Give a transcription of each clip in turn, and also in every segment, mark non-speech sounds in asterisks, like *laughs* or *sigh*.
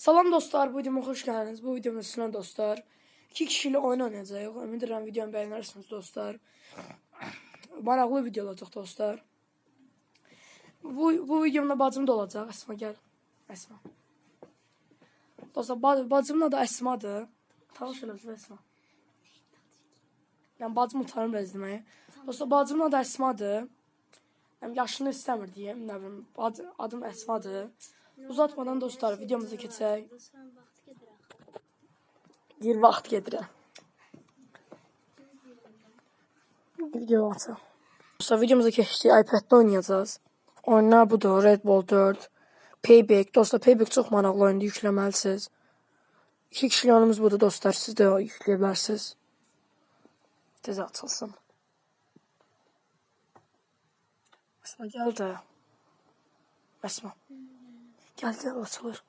Salam dostlar, bu videoma hoş geldiniz. Bu videomun üstüne dostlar. İki kişiyle oyun oynayacağız. Ümid edirəm videomu beğenirsiniz dostlar. Maraqlı video olacaq dostlar. Bu, bu videomda bacım da olacaq. Əsma gel. Əsma. Dostlar, ba- bacımın adı Əsmadır. Tanış eləsiniz Əsma. Yəni bacım utanır biraz deməyə. Dostlar, bacımın adı Əsmadır. Yəni yaşını istəmir deyim, nə bilim. Adım Əsmadır. Uzatmadan dostlar, videomuza keçək. Bir vaxt gedirəm. Video atım. Dostlar, videomuza keçdik. iPad-də oynayacağız. Oyunlar budur. Red Bull 4, Payback. Dostlar, Payback çox maraqlı oyundur, yükləməlisiniz. İki kişilik oyunumuz budur dostlar. Siz də yükləyə bilərsiniz. Tez açılsın. Əsma gəl də. Açılır.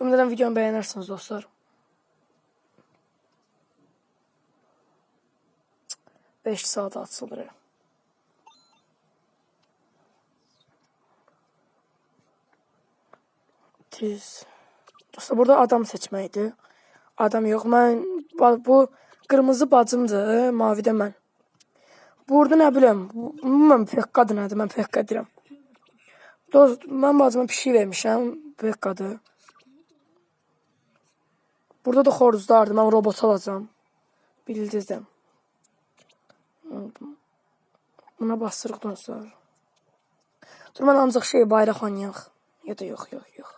Ümid edirəm videomu bəyənirsiniz dostlar. 5 saat açılır. Tiz. Dostlar burada adam seçməkdir. Adam yox. Mən bu qırmızı bacımdır, mavidə mən. Burada nə bilim, mən pekkadır nədir, mən pekka deyirəm. Dost, mən bacıma pişik vermişəm, pekkadır. Burada da xoruzlardır, mən robot alacağam. Bildirdim. Buna basırıq dostlar. Dur mən ancaq şey bayraq oynayaq. Ya da yox, yox, yox.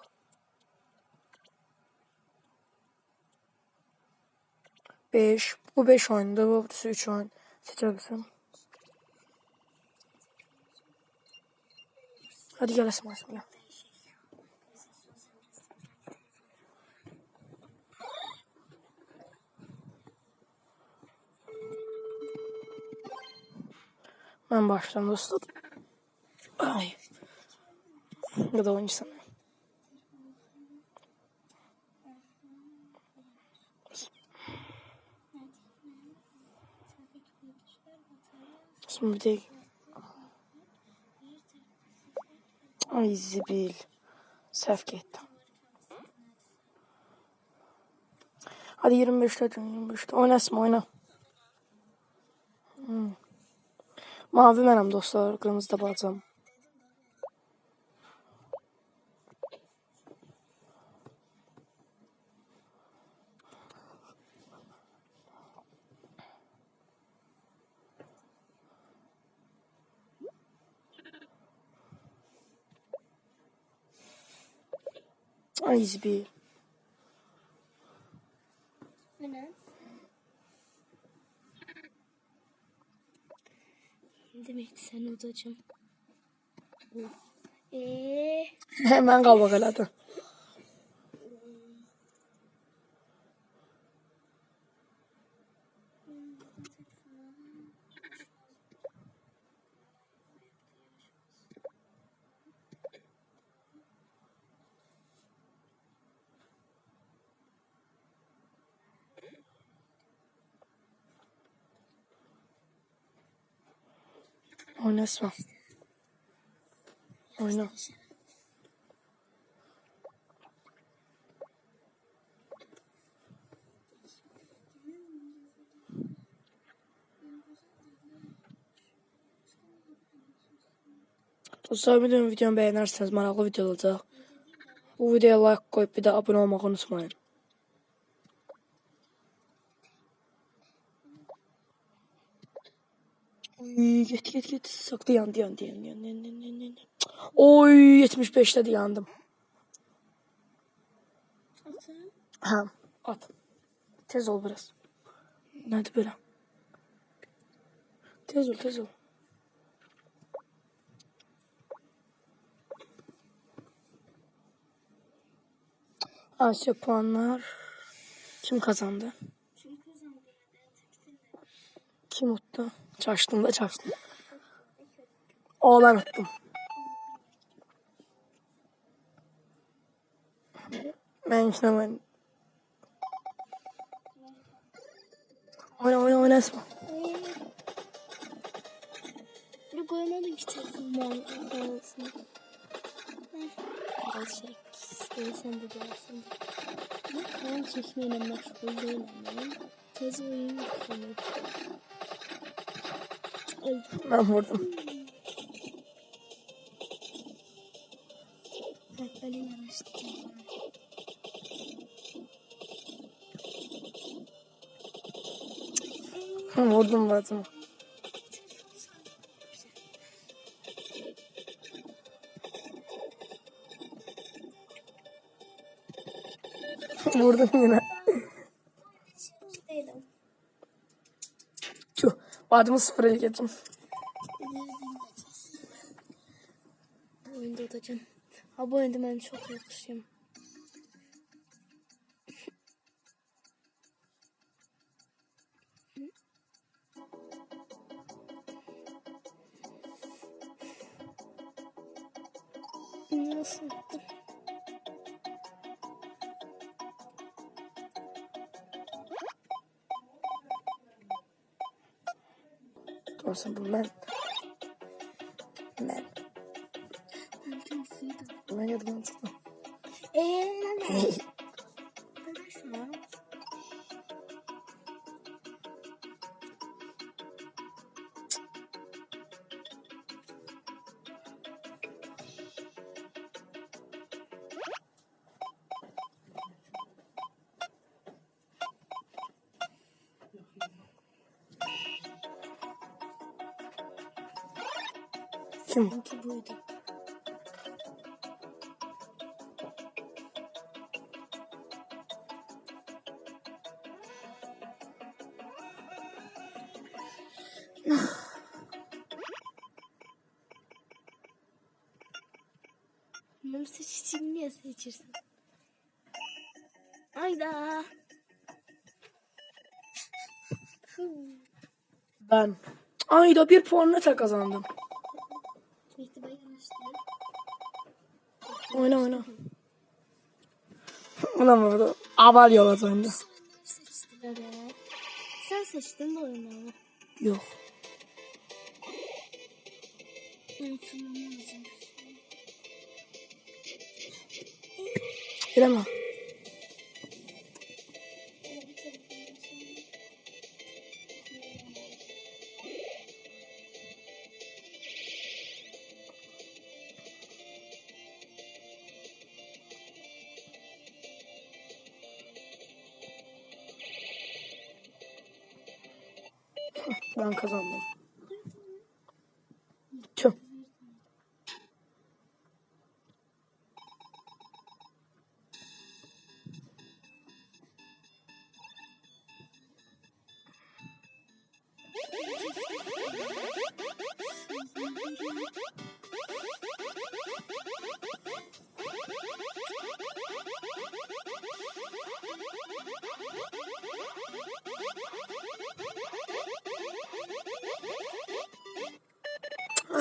Beş. Bu beş oyunda, bu üç oyun. Seçebilirsin. Hadi gel Esma Esma. Ben başlayayım dostlar. Ay. Ya da oyuncusun. Şimdi bir de... Ay zibil. Səhv getdim. Hadi 25'te 25'te. Oyna Esma oyna. Hmm. Mavi mənəm dostlar, qırmızı da bacım. Bu ne? Demek sen odacım. Eee Hemen qabaq elədim. Oyna Esma. Oyna. Dostlar bilmiyorum videomu beğenirseniz maraqlı video olacaq. Bu videoya like koyup bir de abone olmayı unutmayın. Oy, get get get. Saklı yandı yandı yandı yandı yandı yandı yandı. Oy 75'te de yandım. atın. Ha at. Tez ol biraz. Nerede böyle? Tez ol tez ol. Asya puanlar. Kim kazandı? Kim kazandı? Kim uttu? Çaştım da çaştım. O ben uttum. Ben işte ben. Oyna oyna oyna Esma. Bir koymadım ki telefonum olsun. al çek. İstersen de dersin. Ama kan çekmeyle meşgul değilim ben. Tez oyun yapıyorum. Ben vurdum. Rehberle yanaştırdım. Ben vurdum vurdum. vurdum yine. Değilim. Vadımı sıfır el getirdim. Bu oyunda olacağım. Ha bu oyunda ben çok yakışıyorum. Olsun bu ben. Ben. Ben yadım mantıklı. Eee ne? Kim? Çünkü buydu. Benim seçtiğimi niye seçirsin? Ayda. Ben. Ayda bir puanla kazandım. Oyna oyna. *laughs* Ulan burada aval yola döndü. Seçtiler ya. Sen seçtin de oyunu. Yok. Ben Ben kazandım.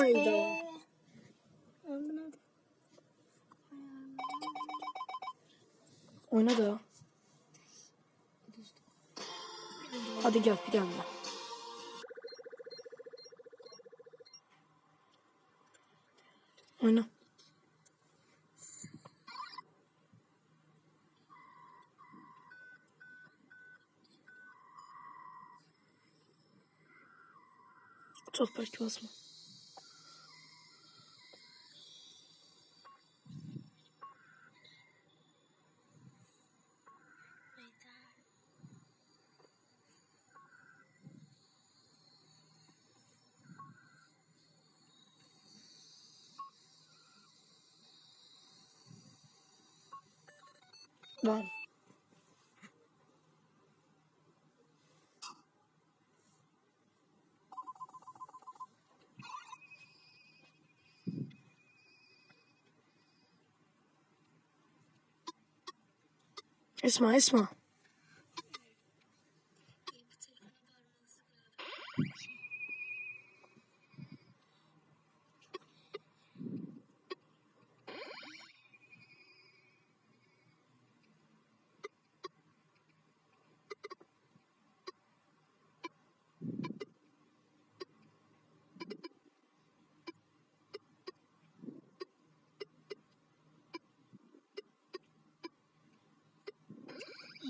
Hayda. Anladım. Oyna da. Hadi gel bir tane. Oyna. Çok belki basma. Ben. Esma Esma.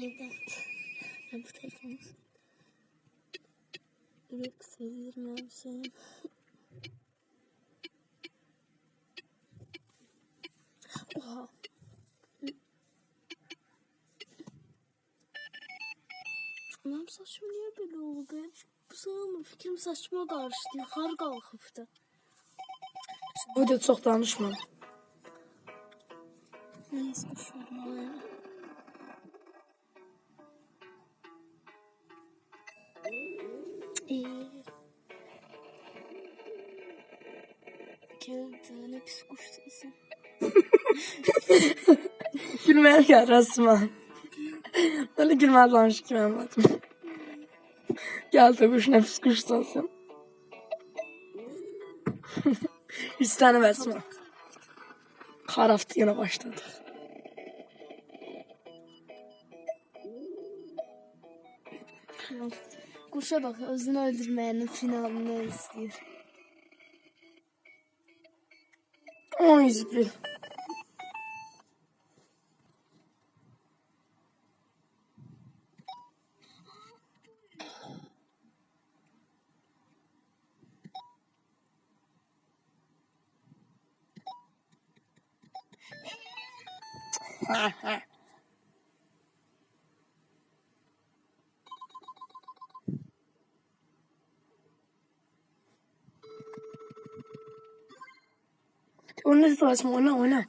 Ben bu telefonu Yok sezdirmemişim. Oha. Benim saçım niye böyle oldu? Bu sığmı fikrim saçma karıştı. Yukarı kalkıptı. Bu video çox danışma. Neyse şöyle. Pis kuş sesi. Gülməyə gəl rəsmə. Belə gülməyə danış ki, mən badım. Gəl də quş nəfis quş olsun. İstəni vəsmə. Xaraftı yenə başladı. Kuşa bak özünü öldürmeyenin finalini izliyor. 10 multiplié. Ha. Oyna resmi oyna oyna.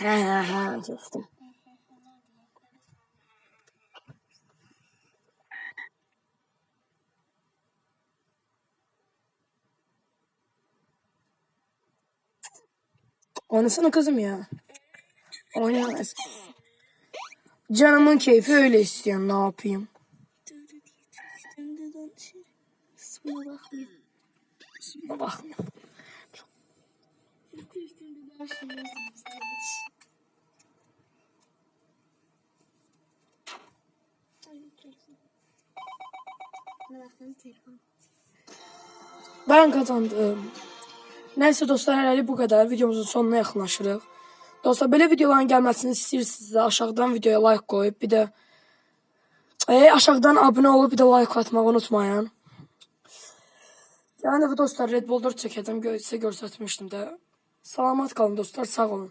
Ha ha ha dostum. Oynasana kızım ya. Oynamaz. Canımın keyfi öyle istiyor. Ne yapayım? İsmine bakmıyor. Şuna bakma. Ben kazandım. Neyse dostlar hələlik bu qədər. Videomuzun sonuna yaxınlaşırıq. Dostlar belə videoların gəlməsini istəyirsinizsə aşağıdan videoya like qoyub bir də e, aşağıdan abunə olub bir də like atmağı unutmayın. Yəni dostlar Red Bull 4 çəkəcəm. Sizə göstərmişdim də. Salamat qalın dostlar, sağ olun.